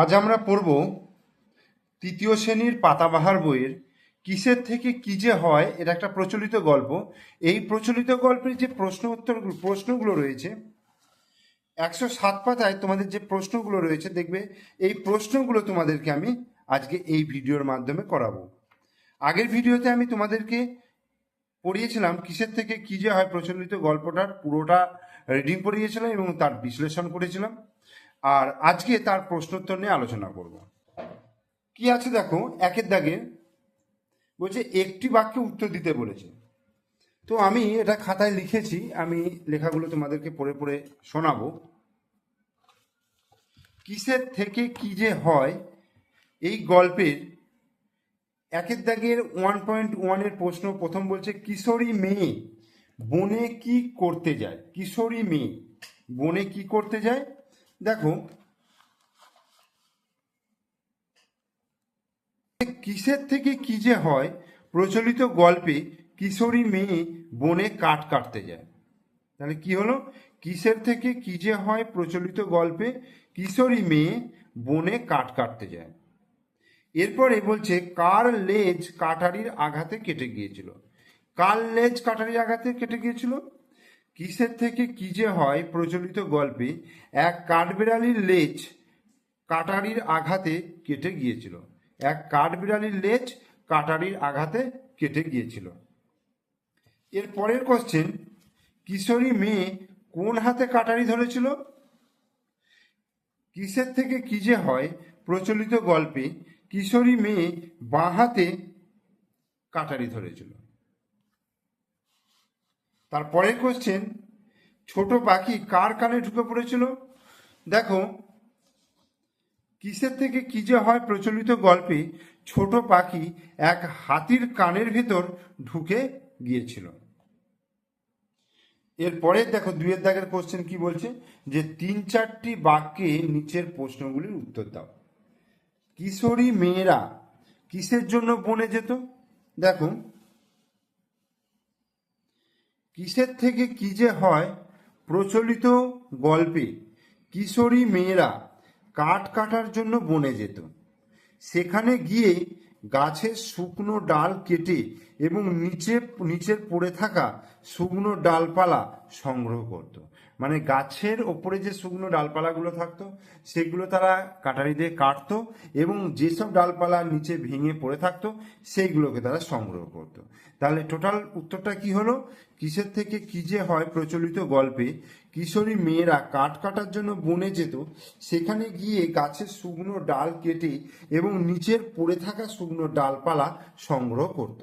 আজ আমরা পড়ব তৃতীয় শ্রেণির পাতাবাহার বইয়ের কিসের থেকে কি যে হয় এটা একটা প্রচলিত গল্প। এই প্রচলিত গল্পের যে প্রশ্ন উত্তর প্রশ্নগুলো রয়েছে, একশো সাত পাতায় তোমাদের যে প্রশ্নগুলো রয়েছে, দেখবে এই প্রশ্নগুলো তোমাদেরকে আমি আজকে এই ভিডিওর মাধ্যমে করাবো। আগের ভিডিওতে আমি তোমাদেরকে পড়িয়েছিলাম কিসের থেকে কি যে হয় প্রচলিত গল্পটার, পুরোটা রিডিং পড়িয়েছিলাম এবং তার বিশ্লেষণ করেছিলাম। আর আজকে তার প্রশ্নোত্তর নিয়ে আলোচনা করব। কি আছে দেখো, একের দাগে বলছে, একটি বাক্যে উত্তর দিতে বলেছে। তো আমি এটা খাতায় লিখেছি, আমি লেখাগুলো তোমাদেরকে পড়ে পড়ে শোনাবো। কিসের থেকে কি যে হয়, এই গল্পের একের দাগের ওয়ান পয়েন্ট ওয়ানের প্রশ্ন প্রথম বলছে, কিশোরী মেয়ে বনে কি করতে যায়? কিশোরী মেয়ে বনে কি করতে যায়? দেখো, কিসের থেকে কি যে হয়, প্রচলিত গল্পে কিশোরী মেয়ে বনে কাঠ কাটতে যায়। তাহলে কি হলো? কিসের থেকে কি যে হয়, প্রচলিত গল্পে কিশোরী মেয়ে বনে কাঠ কাটতে যায়। এরপরে বলছে, কার লেজ কাটারির আঘাতে কেটে গিয়েছিল? কার লেজ কাটারির আঘাতে কেটে গিয়েছিল? কিসের থেকে কি যে হয় প্রচলিত গল্পে, এক কাঠবিড়ালির লেজ কাটারির আঘাতে কেটে গিয়েছিল। এক কাঠবিড়ালির লেজ কাটারির আঘাতে কেটে গিয়েছিল। এর পরের কোশ্চেন কিশোরী মেয়ে কোন হাতে কাটারি ধরেছিল? কিসের থেকে কি যে হয় প্রচলিত গল্পে, কিশোরী মেয়ে বাঁ হাতে কাটারি ধরেছিল। তারপরের কোশ্চেন ছোট পাখি কার কানে ঢুকে পড়েছিল? দেখো, কিসের থেকে কি যে হয় প্রচলিত গল্পে, ছোট পাখি এক হাতির কানের ভেতর ঢুকে গিয়েছিল। এরপরে দেখো, দুইয়ের দাগের কোশ্চেন কি বলছে? যে তিন চারটি বাক্যে নিচের প্রশ্নগুলির উত্তর দাও। কিশোরী মেয়েরা কিসের জন্য বনে যেত? দেখো কিসের থেকে কি যে হয়? প্রচলিত গল্পে কিশোরী মেয়েরা কাঠ কাটার জন্য বনে যেত। সেখানে গিয়ে গাছের শুকনো ডাল কেটে এবং নিচে, নিচের পড়ে থাকা শুকনো ডালপালা সংগ্রহ করত। মানে গাছের ওপরে যে শুকনো ডালপালাগুলো থাকতো, সেগুলো তারা কাটারি দিয়ে কাটতো এবং যেসব ডালপালা নিচে ভেঙে পড়ে থাকতো, সেইগুলোকে তারা সংগ্রহ করত। তাহলে টোটাল উত্তরটা কি হলো? কিসের থেকে কি যে হয় প্রচলিত গল্পে কিশোরী মেয়েরা কাঠ কাটার জন্য বনে যেত, সেখানে গিয়ে গাছের শুকনো ডাল কেটে এবং নিচের পড়ে থাকা শুকনো ডালপালা সংগ্রহ করত।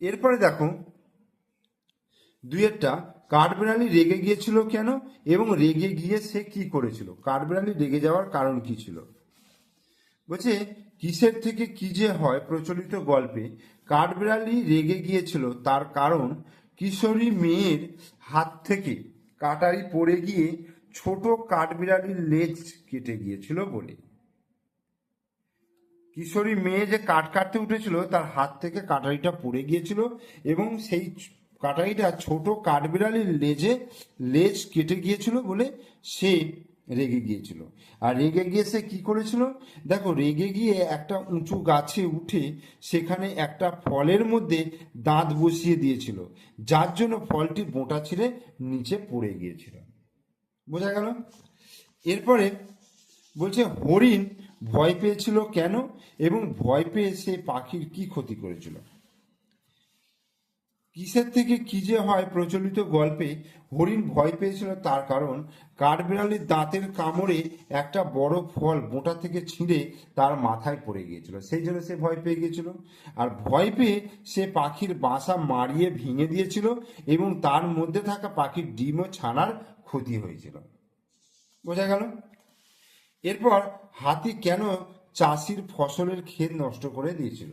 এরপরে দেখো দুইয়েরটা কাঠবিড়ালি রেগে গিয়েছিল কেন এবং রেগে গিয়ে সে কি করেছিল? কাঠবিড়ালি রেগে যাওয়ার কারণ কি ছিল? বলছে, কিসের থেকে কি যে হয় প্রচলিত গল্পে কাঠবিড়ালি রেগে গিয়েছিল তার কারণ কিশোরী মেয়ের হাত থেকে কাটারি পড়ে গিয়ে ছোট কাঠবিড়ালির লেজ কেটে গিয়েছিল বলে। কিশোরী মেয়ে যে কাঠ কাটতে উঠেছিল, তার হাত থেকে কাটারিটা পড়ে গিয়েছিল এবং সেই কাটারিটা ছোট কাঠবিড়ালির লেজে লেজ কেটে গিয়েছিল বলে সে রেগে গিয়েছিল। আর রেগে গিয়ে সে কি করেছিল? দেখো, রেগে গিয়ে একটা উঁচু গাছে উঠে সেখানে একটা ফলের মধ্যে দাঁত বসিয়ে দিয়েছিল, যার জন্য ফলটি বোঁটা ছিঁড়ে নিচে পড়ে গিয়েছিল। বোঝা গেল? এরপরে বলছে, হরিণ ভয় পেয়েছিল কেন? এবং ভয় পেয়ে সে পাখির কি ক্ষতি করেছিল? কিসের থেকে কি যে হয় প্রচলিত গল্পে হরিণ ভয় পেয়েছিল তার কারণ কাঠবিড়ালির দাঁতের কামড়ে একটা বড় ফল বোঁটা থেকে ছিঁড়ে তার মাথায় পড়ে গিয়েছিল। সেই জন্য সে ভয় পেয়ে গিয়েছিল। আর ভয় পেয়ে সে পাখির বাসা মারিয়ে ভেঙে দিয়েছিল এবং তার মধ্যে থাকা পাখির ডিম ও ছানার ক্ষতি হয়েছিল। বোঝা গেল? এরপর হাতি কেন চাষির ফসলের ক্ষেত নষ্ট করে দিয়েছিল?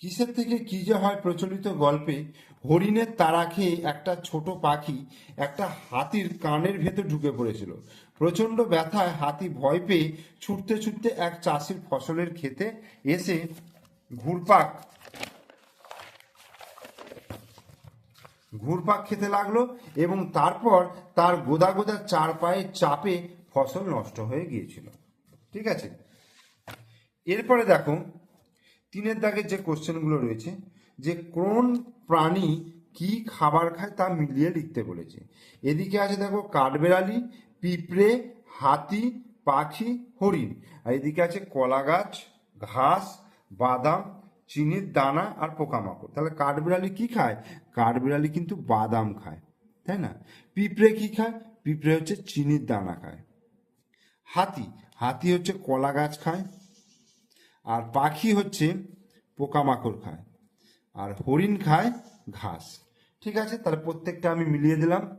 কিসের থেকে কি যে হয় প্রচলিত গল্পে হরিণের তারা খেয়ে একটা ছোট পাখি একটা হাতির কানের ভেতর ঢুকে পড়েছিল। প্রচণ্ড ব্যথায় হাতি ভয় পেয়ে ছুটতে ছুটতে এক চাষির ফসলের খেতে এসে ঘুরপাক ঘুরপাক খেতে লাগল এবং তারপর তার গোদা গোদা চার পায়ে চাপে ফসল নষ্ট হয়ে গিয়েছিল। ঠিক আছে? এরপরে দেখো তিনের দাগের যে কোশ্চেনগুলো রয়েছে, যে কোন প্রাণী কি খাবার খায় তা মিলিয়ে লিখতে বলেছে। এদিকে আছে দেখো কাঠবেড়ালি, পিঁপড়ে, হাতি, পাখি, হরিণ। আর এদিকে আছে কলা গাছ, ঘাস, বাদাম, চিনির দানা আর পোকামাকড়। তাহলে কাঠবিড়ালি কি খায়? কাঠবিড়ালি কিন্তু বাদাম খায়, তাই না? পিঁপড়ে কি খায়? পিঁপড়ে হচ্ছে চিনির দানা খায়। হাতি হাতি হচ্ছে কলা গাছ খায়। আর পাখি হচ্ছে পোকামাকড় খায়। আর হরিণ খায় ঘাস। ঠিক আছে, তাহলে প্রত্যেকটা আমি মিলিয়ে দিলাম।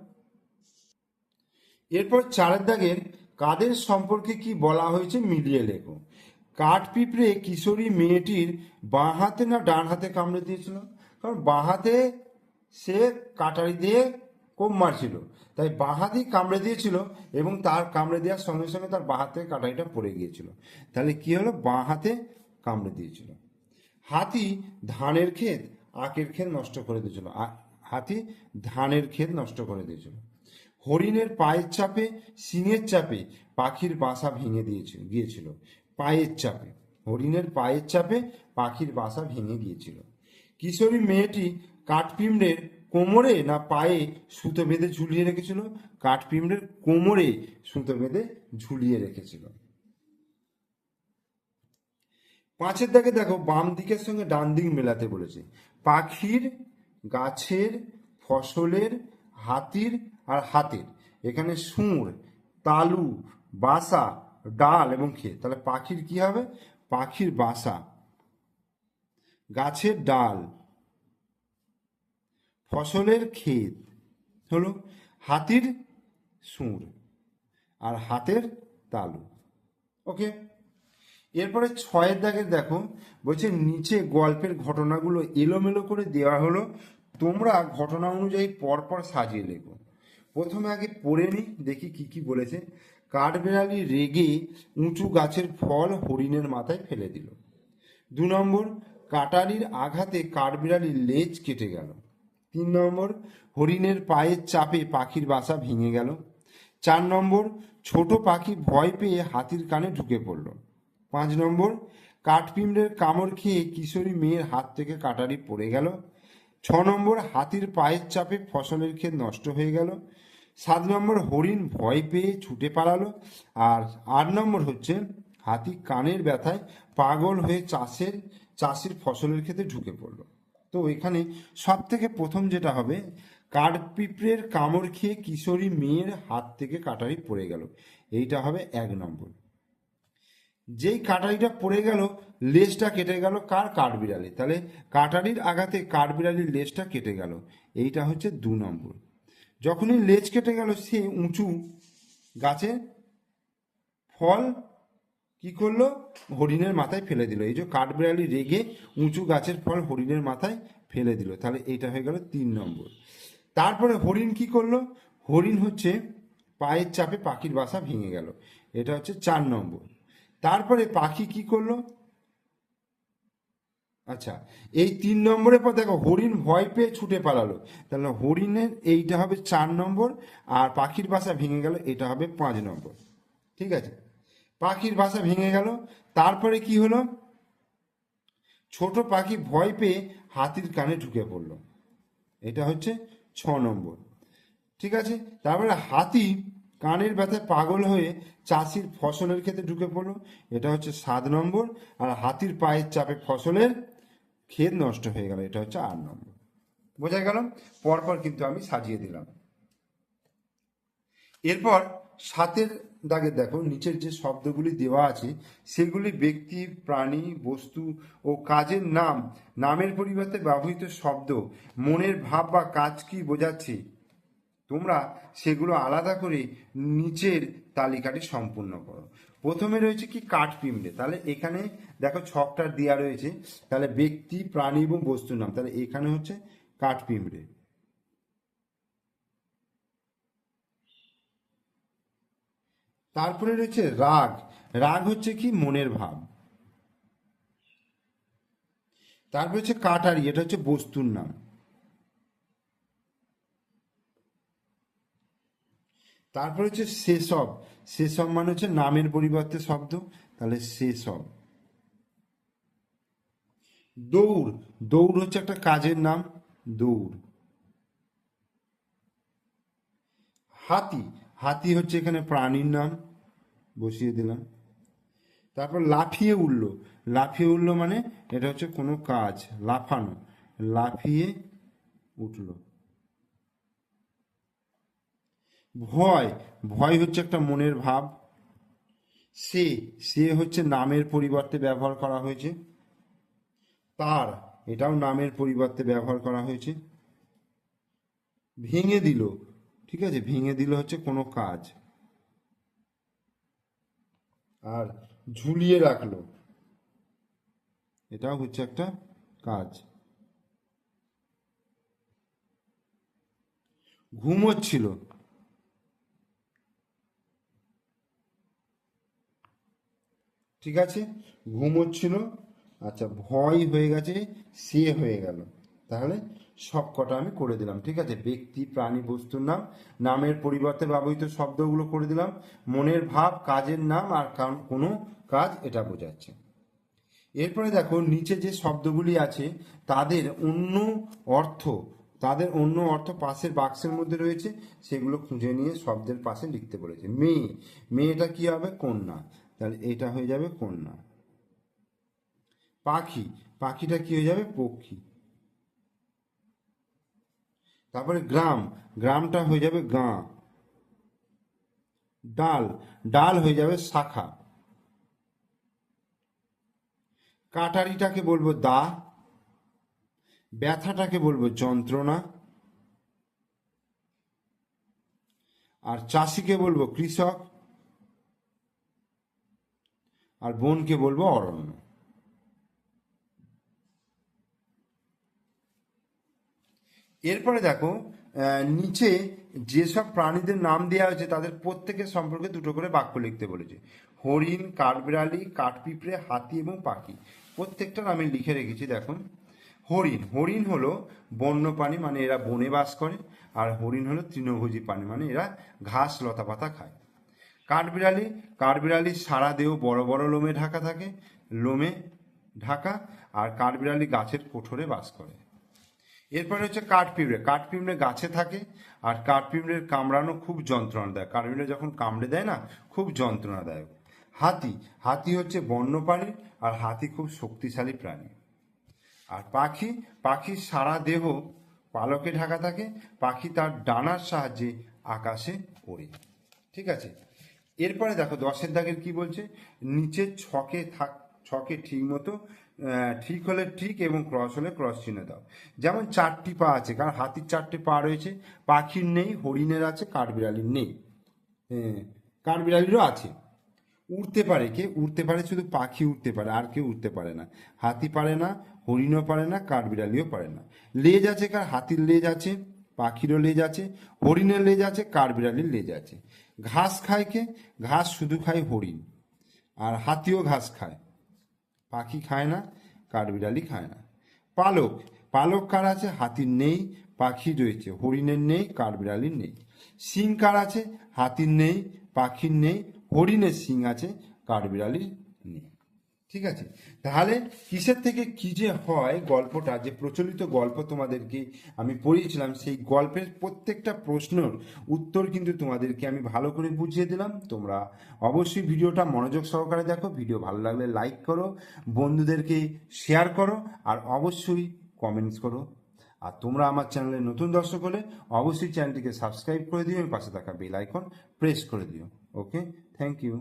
এরপর চারের দাগের কাদের সম্পর্কে কি বলা হয়েছে মিলিয়ে লেখো। কাঠ পিঁপড়ে কিশোরী মেয়েটির বাঁ হাতে না ডান হাতে কামড়ে দিয়েছিল? কারণ বাঁ হাতে সে কাটারি দিয়ে কোপ মারছিল? তাই বাঁ হাতেই কামড়ে দিয়েছিল এবং তার কামড়ে দেওয়ার সঙ্গে সঙ্গে তার বাঁ হাত থেকে কাটারিটা পড়ে গিয়েছিল। তাহলে কি হলো? বাঁ হাতে কামড়ে দিয়েছিল। হাতি ধানের ক্ষেত আখের ক্ষেত নষ্ট করে দিয়েছিল। হাতি ধানের ক্ষেত নষ্ট করে দিয়েছিল। হরিণের পায়ের চাপে সিংহের চাপে পাখির বাসা ভেঙে দিয়েছিল, গিয়েছিল। পায়ের চাপে, হরিণের পায়ের চাপে পাখির বাসা ভেঙে গিয়েছিল। কিশোরী মেয়েটি কাঠপিমড়ের কোমরে না পায়ে সুতো বেঁধে ঝুলিয়ে রেখেছিল? কাঠপিমড়ের কোমরে সুতো বেঁধে ঝুলিয়ে রেখেছিল। পাঁচের দাগে দেখো, বাম দিকের সঙ্গে ডান দিক মেলাতে বলেছে। পাখির, গাছের, ফসলের, হাতির আর হাতের। এখানে সুর তালু, বাসা, ডাল এবং ক্ষেত। তাহলে পাখির কি হবে? পাখির বাসা। গাছের ডাল। ফসলের ক্ষেত, হলো হাতির সুর আর হাতের তালু। ওকে? এরপরে ছয়ের দাগে দেখো, বলছে নিচে গল্পের ঘটনাগুলো এলোমেলো করে দেওয়া হলো, তোমরা ঘটনা অনুযায়ী পরপর সাজিয়ে লেখো। প্রথমে আগে পড়ে নি দেখি কি কি বলেছে। কাঠবেড়ালি রেগে উঁচু গাছের ফল হরিণের মাথায় ফেলে দিল। দু নম্বর, কাটারির আঘাতে কাঠবিড়ালির লেজ কেটে গেল। তিন নম্বর, হরিণের পায়ের চাপে পাখির বাসা ভেঙে গেল। চার নম্বর, ছোট পাখি ভয় পেয়ে হাতির কানে ঢুকে পড়ল। পাঁচ নম্বর কাঠপিমড়ের কামড় খেয়ে কিশোরী মেয়ের হাত থেকে কাটারি পড়ে গেল। ছ নম্বর, হাতির পায়ের চাপে ফসলের ক্ষেত নষ্ট হয়ে গেল। সাত নম্বর, হরিণ ভয় পেয়ে ছুটে পালালো। আর আট নম্বর হচ্ছে, হাতি কানের ব্যথায় পাগল হয়ে চাষের, চাষির ফসলের ক্ষেতে ঢুকে পড়ল। তো এখানে সব থেকে প্রথম যেটা হবে কাঠপিঁপড়ের কামড় খেয়ে কিশোরী মেয়ের হাত থেকে কাটারি পড়ে গেল। এইটা হবে এক নম্বর। যেই কাটারিটা পড়ে গেল, লেজটা কেটে গেল কার কাঠবিড়ালি তাহলে কাটারির আঘাতে কাঠবিড়ালির লেজটা কেটে গেল। এইটা হচ্ছে দু নম্বর। যখনই লেজ কেটে গেল, সে উঁচু গাছে ফল কি করল? হরিণের মাথায় ফেলে দিল। এই যে কাঠবিড়ালি রেগে উঁচু গাছের ফল হরিণের মাথায় ফেলে দিল। তাহলে এইটা হয়ে গেল তিন নম্বর। তারপরে হরিণ কি করল? হরিণ হচ্ছে পায়ের চাপে পাখির বাসা ভেঙে গেল। এটা হচ্ছে চার নম্বর। তারপরে পাখি কি করল? আচ্ছা এই তিন নম্বরের পর দেখো, হরিণ ভয় পেয়ে ছুটে পালালো। তাহলে হরিণের এইটা হবে চার নম্বর আর পাখির বাসা ভেঙে গেল, এটা হবে পাঁচ নম্বর। ঠিক আছে? পাখির বাসা ভেঙে গেল। তারপরে কি হলো? ছোট পাখি ভয় পেয়ে হাতির কানে ঢুকে পড়ল। এটা হচ্ছে ছ নম্বর। ঠিক আছে? তারপরে হাতি কানের ব্যথায় পাগল হয়ে চাষির ফসলের ক্ষেতে ঢুকে পড়ল। এটা হচ্ছে সাত নম্বর। আর হাতির পায়ের চাপে ফসলের ক্ষেত নষ্ট হয়ে গেল। এটা হচ্ছে আট নম্বর। বোঝা গেল? পরপর কিন্তু আমি সাজিয়ে দিলাম। এরপর সাতের দাগে দেখো, নিচের যে শব্দগুলি দেওয়া আছে, সেগুলি ব্যক্তি, প্রাণী, বস্তু ও কাজের নাম। নামের পরিবর্তে ব্যবহৃত শব্দ। মনের ভাব বা কাজ কি বোঝাচ্ছে? তোমরা সেগুলো আলাদা করে নিচের তালিকাটি সম্পূর্ণ করো। প্রথমে রয়েছে কি কাঠ পিমড়ে তাহলে এখানে দেখো ছকটা দেওয়া রয়েছে। তাহলে ব্যক্তি, প্রাণী এবং বস্তুর নাম। তাহলে এখানে হচ্ছে কাঠ পিমড়ে তারপরে রয়েছে রাগ। রাগ হচ্ছে কি? মনের ভাব। তারপরে হচ্ছে কাটারি, এটা হচ্ছে বস্তুর নাম। তারপরে হচ্ছে সেসব। সেসব মানে হচ্ছে নামের পরিবর্তে শব্দ। তাহলে সেসব। দৌড়। দৌড় হচ্ছে একটা কাজের নাম। দৌড়। হাতি। হাতি হচ্ছে এখানে প্রাণীর নাম। বসিয়ে দিলাম। তারপর লাফিয়ে উঠল। লাফিয়ে উঠল মানে এটা হচ্ছে কোনো কাজ, লাফানো। লাফিয়ে উঠল। ভয় ভয় হচ্ছে একটা মনের ভাব। সে সে হচ্ছে নামের পরিবর্তে ব্যবহার করা হয়েছে। তার, এটাও নামের পরিবর্তে ব্যবহার করা হয়েছে। ভেঙে দিল, ঠিক আছে? ভেঙে দিল হচ্ছে কোনো কাজ। আর ঝুলিয়ে রাখল। এটাও হচ্ছে একটা কাজ। ঘুমোচ্ছিল ঠিক আছে? ঘুমোচ্ছিল আচ্ছা ভয় হয়ে গেছে সে হয়ে গেল। তাহলে সব কটা আমি করে দিলাম, ঠিক আছে? ব্যক্তি, প্রাণী, বস্তুর নাম, নামের পরিবর্তে ব্যবহৃত শব্দগুলো করে দিলাম, মনের ভাব, কাজের নাম আর কোনো কাজ এটা বোঝাচ্ছে। এরপরে দেখো, নিচে যে শব্দগুলি আছে, তাদের অন্য অর্থ, তাদের অন্য অর্থ পাশের বাক্সের মধ্যে রয়েছে, সেগুলো খুঁজে নিয়ে শব্দের পাশে লিখতে বলেছে। মেয়ে, মেয়েটা কি হবে? কন্যা। তাহলে এটা হয়ে যাবে কন্যা। পাখি, পাখিটা কি হয়ে যাবে? পক্ষী। তারপরে গ্রাম, গ্রামটা হয়ে যাবে গাঁ। ডাল ডাল হয়ে যাবে শাখা। কাটারিটাকে বলব দা। ব্যথাটাকে বলব যন্ত্রণা। আর চাষিকে বলব কৃষক। আর বোনকে বলব অরণ্য। এরপরে দেখো নিচে যেসব প্রাণীদের নাম দেওয়া হয়েছে, তাদের প্রত্যেকের সম্পর্কে দুটো করে বাক্য লিখতে বলেছে। হরিণ, কাঠবিড়ালি, কাঠপিঁপড়ে, হাতি এবং পাখি। প্রত্যেকটা আমি লিখে রেখেছি দেখুন হরিণ হরিণ হলো বন্য প্রাণী মানে এরা বনে বাস করে, আর হরিণ হলো তৃণভোজী প্রাণী মানে এরা ঘাস, লতা পাতা খায়। কাঠবিড়ালি কাঠবিড়ালি সারা দেহ বড় বড় লোমে ঢাকা থাকে, লোমে ঢাকা, আর কাঠবিড়ালি গাছের কোঠরে বাস করে। এরপরে হচ্ছে কাঠ পিঁপড়ে কাঠপিঁপড়ে। কাঠপিঁপড়ে গাছে থাকে আর কাঠপিঁপড়ের কামড়ানো খুব যন্ত্রণা দেয় কাঠপিঁপড়ে যখন কামড়ে দেয় না খুব যন্ত্রণাদায়ক। হাতি হাতি হচ্ছে বন্যপ্রাণী আর হাতি খুব শক্তিশালী প্রাণী। আর পাখি পাখির সারা দেহ পালকে ঢাকা থাকে পাখি তার ডানার সাহায্যে আকাশে ওড়ে। ঠিক আছে? এরপরে দেখো দশের দাগের কি বলছে? নিচে ছকে থাক ছকে ঠিক মতো আহ, ঠিক হলে ঠিক এবং ক্রস হলে ক্রস চিহ্ন দাও। যেমন চারটি পা আছে কারণ হাতির চারটি পা রয়েছে পাখির নেই হরিণের আছে কাঠবিড়ালির নেই। হ্যাঁ, কাঠবিড়ালিরও আছে। উড়তে পারে কে? উড়তে পারে শুধু পাখি উড়তে পারে আর কেউ উড়তে পারে না। হাতি পারে না হরিণও পারে না কাঠবিড়ালিও পারে না। লেজ আছে কার? হাতির লেজ আছে পাখিরও লেজ আছে হরিণের লেজ আছে কাঠবিড়ালির লেজ আছে। ঘাস খায় কে? ঘাস শুধু খায় হরিণ আর হাতিও ঘাস খায়। পাখি খায় না, কাঠবিড়ালি খায় না। পালক পালক কার আছে? হাতির নেই, পাখি রয়েছে। হরিণের নেই, কাঠবিড়ালির নেই। শিং কার আছে? হাতির নেই, পাখির নেই। হরিণের শিং আছে, কাঠবিড়ালির নেই। ঠিক আছে? তাহলে কিসের থেকে কি যে হয় গল্পটা, যে প্রচলিত গল্প তোমাদেরকে আমি পড়িয়েছিলাম, সেই গল্পের প্রত্যেকটা প্রশ্নর উত্তর কিন্তু তোমাদেরকে আমি ভালো করে বুঝিয়ে দিলাম। তোমরা অবশ্যই ভিডিওটা মনোযোগ সহকারে দেখো, ভিডিও ভালো লাগলে লাইক করো, বন্ধুদেরকে শেয়ার করো, আর অবশ্যই কমেন্টস করো। আর তোমরা আমার চ্যানেলে নতুন দর্শক হলে অবশ্যই চ্যানেলটিকে সাবস্ক্রাইব করে দিও, এবং পাশে থাকা বেল আইকন প্রেস করে দিও। Okay thank you